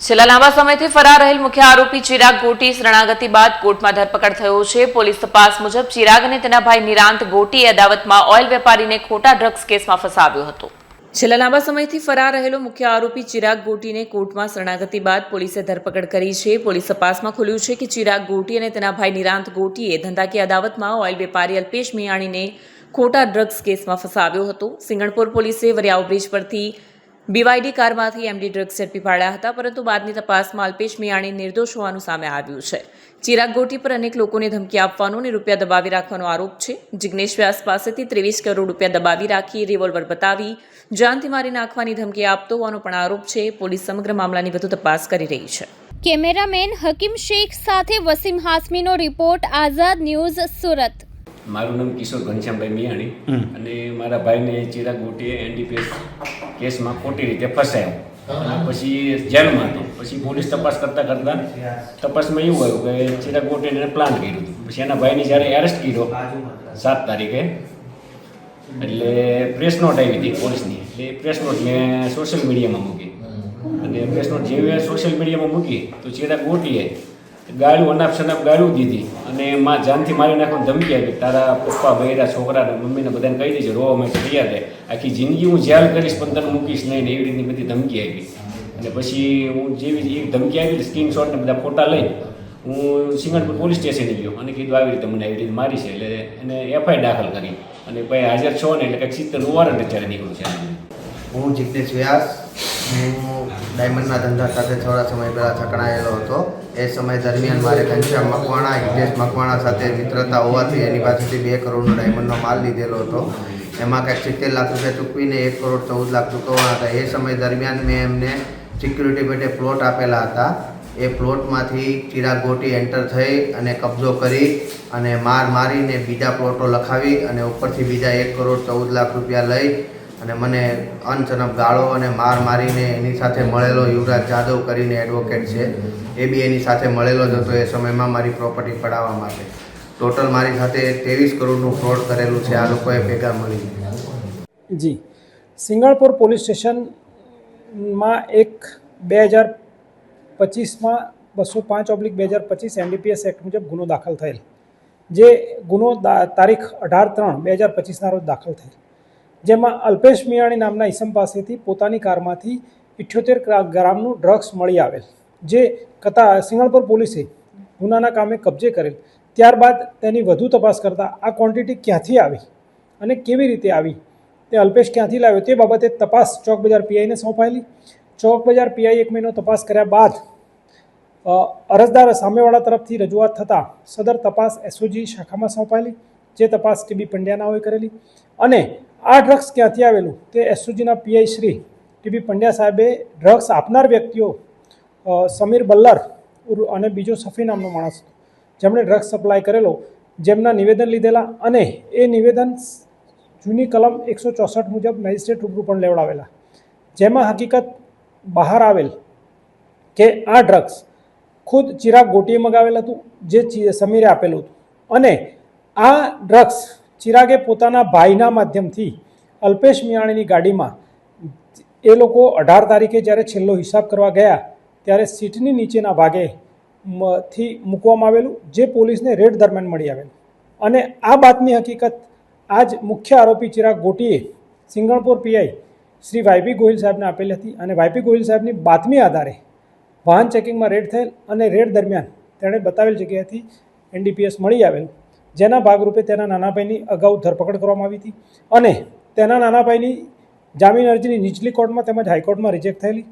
છેલ્લા લાંબા સમયથી ફરાર રહેલ મુખ્ય આરોપી ચિરાગ ગોટી શરણાગતિ બાદ કોર્ટમાં ધરપકડ થયો છે. પોલીસ તપાસ મુજબ ચિરાગ અને તેના ભાઈ નિરાંત ગોટી અદાવતમાં ઓઇલ વેપારીને ખોટા ડ્રગ્સ કેસમાં ફસાવ્યો હતો. છેલ્લા લાંબા સમયથી ફરાર રહેલો મુખ્ય આરોપી ચિરાગ ગોટીને કોર્ટમાં શરણાગતિ બાદ પોલીસે ધરપકડ કરી છે. પોલીસ તપાસમાં ખુલ્યું છે કે ચિરાગ ગોટી અને તેના ભાઈ નિરાંત ગોટીએ ધંધાકીય અદાવતમાં ઓઇલ વેપારી અલ્પેશ મિયાણીને ખોટા ડ્રગ્સ કેસમાં ફસાવ્યો હતો. સિંગણપુર પોલીસે વરિયાવ બ્રિજ પરથી બીવાયડી કારમાંથી એમડી ડ્રગ્સ ઝડપી પાડ્યા હતા, પરંતુ બાદની તપાસમાં અલ્પેશ મિયાણી નિર્દોષ હોવાનું સામે આવ્યું છે. ચિરાગ ગોટી પર અનેક લોકોને ધમકી આપવાનો અને રૂપિયા દબાવી રાખવાનો આરોપ છે. જિગ્નેશ વ્યાસ પાસેથી ત્રેવીસ કરોડ રૂપિયા દબાવી રાખી રિવોલ્વર બતાવી, જાનથી મારી નાખવાની ધમકી આપતો હોવાનો પણ આરોપ છે. પોલીસ સમગ્ર મામલાની વધુ તપાસ કરી રહી છે. કેમેરામેન હકીમ શેખ સાથે વસીમ હાસમીનો રિપોર્ટ, આઝાદ ન્યૂઝ સુરત. મારું નામ કિશોર ઘનશ્યામભાઈ મિયાણી અને મારા ભાઈને ચિરાગ ગોટીએ એનડીપીએસ કેસમાં ખોટી રીતે ફસાયો. પછી જેલમાં હતો. પછી પોલીસ તપાસ કરતાં કરતાં તપાસમાં એવું આવ્યું કે ચિરાગ ગોટીને પ્લાન કર્યું હતું. પછી એના ભાઈને જ્યારે એરેસ્ટ કર્યો સાત તારીખે એટલે પ્રેસ નોટ આવી હતી પોલીસની. એટલે એ પ્રેસ નોટ મેં સોશિયલ મીડિયામાં મૂકી. અને પ્રેસ નોટ જેવી સોશિયલ મીડિયામાં મૂકી તો ચિરાગ ગોટીએ ગાળું અનાપ શનાપ ગાળું દીધી. અને માં જાનથી મારી નાખવાની ધમકી આપી. તારા પપ્પા બૈરા છોકરાને મમ્મીને બધાને કહી દેજો, રોવા માટે તૈયાર રહે. આખી જિંદગી હું જેલ કરીશ, પણ તને મૂકીશ નહીં ને એવી રીતની બધી ધમકી આપી. અને પછી હું જેવી એક ધમકી આવી સ્ક્રીનશોટને બધા ફોટા લઈ હું સિંગણપુર પોલીસ સ્ટેશને ગયો. અને કીધું, આવી રીતે મને આવી રીતે મારી છે. એટલે એને એફઆઈ દાખલ કરી. અને ભાઈ હાજર છો ને એટલે કંઈક સિત્તેરનું વોરંટ અત્યારે નીકળ્યું છે. હું જિગ્નેશ વ્યાસ. હું ડાયમંડના ધંધા સાથે થોડા સમય પહેલાં સંકળાયેલો હતો. એ સમય દરમિયાન મારે ઘનશ્યામ મકવાણા હિતેશ મકવાણા સાથે મિત્રતા હોવાથી એની પાસેથી બે કરોડનો ડાયમંડનો માલ લીધેલો હતો. એમાં કંઈક સિત્તેર લાખ રૂપિયા ચૂકવીને એક કરોડ ચૌદ લાખ ચૂકવવાના હતા. એ સમય દરમિયાન મેં એમને સિક્યુરિટી પેટે પ્લોટ આપેલા હતા. એ પ્લોટમાંથી ચિરાગ ગોટી એન્ટર થઈ અને કબજો કરી અને માર મારીને બીજા પ્લોટો લખાવી અને ઉપરથી બીજા એક કરોડ ચૌદ લાખ રૂપિયા લઈ અને મને અનચનપ ગાળો અને માર મારીને એની સાથે મળેલો યુવરાજ જાદવ કરીને એડવોકેટ છે. એ બી એની સાથે મળેલો જ હતો એ સમયમાં મારી પ્રોપર્ટી પડાવવા માટે. ટોટલ મારી સાથે ત્રેવીસ કરોડનું ફ્રોડ કરેલું છે. આ લોકોએ ભેગા મળીને જી. સિંગણપુર પોલીસ સ્ટેશનમાં એક બે હજાર પચીસમાં બસો પાંચ ઓબ્લિક બે હજાર પચીસ એનડીપીએસ એક્ટ મુજબ ગુનો દાખલ થયેલ. જે ગુનો તારીખ અઢાર ત્રણ બે હજાર પચીસના રોજ દાખલ થયેલ. જેમાં અલ્પેશ મિયાણી નામના ઈસમ પાસેથી પોતાની કારમાંથી ઇઠ્યોતેર ગ્રામનું ડ્રગ્સ મળી આવેલ, જે કથા સિંગણપુર પોલીસે ગુનાના કામે કબજે કરેલ. ત્યારબાદ તેની વધુ તપાસ કરતાં આ ક્વોન્ટિટી ક્યાંથી આવી અને કેવી રીતે આવી? તે અલ્પેશ ક્યાંથી લાવ્યો? તે બાબતે તપાસ ચોક બજાર પીઆઈને સોંપાયેલી. ચોક બજાર પીઆઈ એક મહિનો તપાસ કર્યા બાદ અરજદાર સામેવાળા તરફથી રજૂઆત થતાં સદર તપાસ એસઓજી શાખામાં સોંપાયેલી, જે તપાસ ટીબી પંડ્યાના હોય કરેલી અને આ ડ્રગ્સ ક્યાંથી આવેલું? તે એસઓજીના પીઆઈ શ્રી ટીબી પંડ્યા સાહેબે ડ્રગ્સ આપનાર વ્યક્તિઓ સમીર બલ્લર અને બીજો સફી નામનો માણસ જેમણે ડ્રગ્સ સપ્લાય કરેલો, જેમના નિવેદન લીધેલા અને એ નિવેદન જૂની કલમ એકસો ચોસઠ મુજબ મેજિસ્ટ્રેટ રૂબરૂ પણ લેવડાવેલા. જેમાં હકીકત બહાર આવેલ કે આ ડ્રગ્સ ખુદ ચિરાગ ગોટીએ મગાવેલ હતું, જે સમીરે આપેલું હતું. અને આ ડ્રગ્સ ચિરાગે પોતાના ભાઈના માધ્યમથી અલ્પેશ મિયાણીની ગાડીમાં એ લોકો અઢાર તારીખે જ્યારે છેલ્લો હિસાબ કરવા ગયા, ત્યારે સીટની નીચેના ભાગે થી મૂકવામાં આવેલું, જે પોલીસને રેડ દરમિયાન મળી આવેલું. અને આ બાતની હકીકત આજ મુખ્ય આરોપી ચિરાગ ગોટીએ સિંગણપુર પીઆઈ શ્રી વાયપી ગોહિલ સાહેબને આપેલી હતી અને વાયપી ગોહિલ સાહેબની બાતમી આધારે વાહન ચેકિંગમાં રેડ થયેલ અને રેડ દરમિયાન તેણે બતાવેલ જગ્યાએથી એનડીપીએસ મળી આવેલું. જેના ભાગરૂપે તેના નાનાભાઈની અગાઉ ધરપકડ કરવામાં આવી હતી અને તેના નાનાભાઈની જામીન અરજીની નીચલી કોર્ટમાં તેમજ હાઈકોર્ટમાં રિજેક્ટ થયેલી,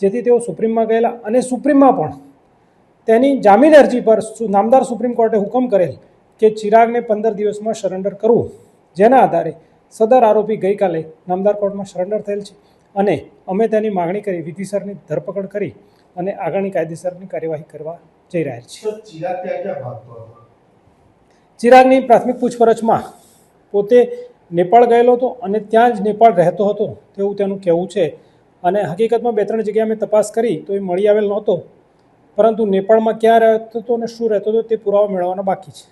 જેથી તેઓ સુપ્રીમમાં ગયેલા અને સુપ્રીમમાં પણ તેની જામીન અરજી પર નામદાર સુપ્રીમ કોર્ટે હુકમ કરેલ કે ચિરાગને પંદર દિવસમાં સરેન્ડર કરવું, જેના આધારે સદર આરોપી ગઈકાલે નામદાર કોર્ટમાં સરેન્ડર થયેલ છે અને અમે તેની માગણી કરી વિધિસરની ધરપકડ કરી અને આગળની કાયદેસરની કાર્યવાહી કરવા જઈ રહ્યા છીએ ચિરાગની પ્રાથમિક પૂછપરછમાં પોતે નેપાળ ગયેલો હતો અને ત્યાં જ નેપાળ રહેતો હતો તેવું તેનું કહેવું છે. અને હકીકતમાં બે ત્રણ જગ્યાએ અમે તપાસ કરી તો એ મળી આવેલ નહોતો. પરંતુ નેપાળમાં ક્યાં રહેતો હતો અને શું રહેતો હતો તે પુરાવા મેળવવાના બાકી છે.